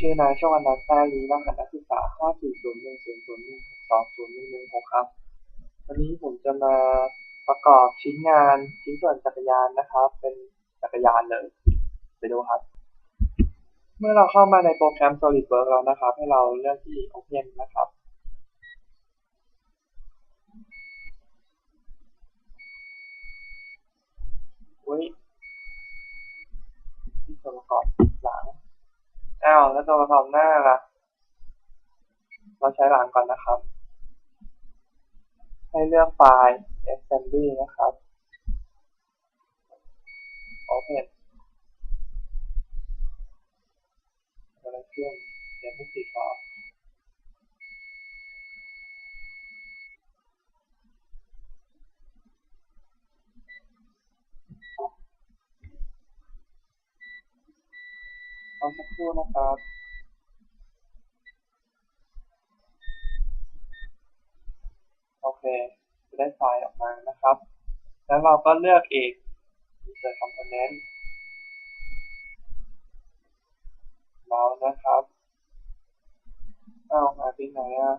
ชื่อนายชวันนันท์แท้ลีรหัสนักศึกษา5401001620116ครับ วันนี้ผมจะมาประกอบชิ้นงานชิ้นส่วนจักรยานนะครับ เป็นจักรยานเลย ไปดูครับ เมื่อเราเข้ามาในโปรแกรม SolidWorks แล้วนะครับ ให้เราเลือกที่ Open นะครับ แล้วตัวประกอมหน้าละเราใช้หลังก่อนนะครับ ให้เลือกไฟล์ assembly นะครับ open อะไรขึ้นเดี๋ยวไม่ติดต่อ สักครู่นะครับโอเค จะได้ไฟล์ออกมานะครับ แล้วเราก็เลือกอีก insert component แล้วนะครับเอาหายไปไหนอะ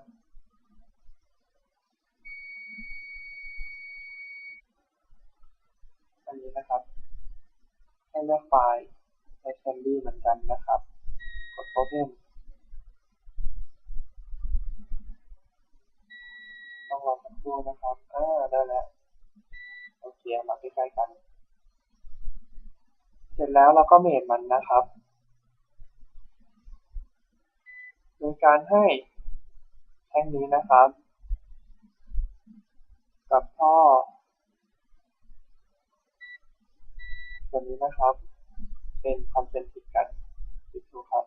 อันนี้นะครับให้เลือกไฟล์ assembly เหมือนกันนะครับ กด open ต้องรอสักครู่นะครับอ่าได้แล้ว โอเค มาใกล้ๆกัน เสร็จแล้วเราก็เมนมันนะครับ โดยการให้แท่งนี้นะครับ กับท่อตัวนี้นะครับ เป็นคอนเซนทริกกันดูครับ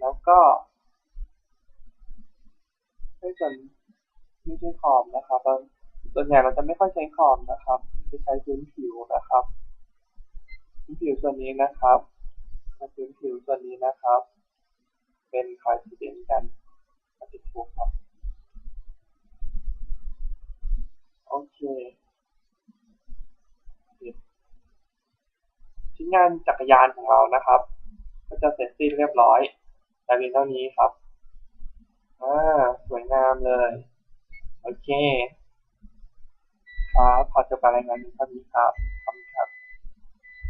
แล้วก็ให้ส่วนไม่ใช่ขอบนะครับส่วนใหญ่เราจะไม่ค่อยใช้ขอบนะครับ จะใช้พื้นผิวนะครับพื้นผิวส่วนนี้นะครับพื้นผิวส่วนนี้นะครับ เป็นคอยสีเดนกันปฏิทุกครับ โอเค ชิ้นงานจักรยานของเรานะครับ ก็จะเสร็จสิ้นเรียบร้อยแต่เพียงเท่านี้ครับอ่าสวยงามเลย โอเค ครับพอจะไปรรายงานนี้เท่านี้ครับ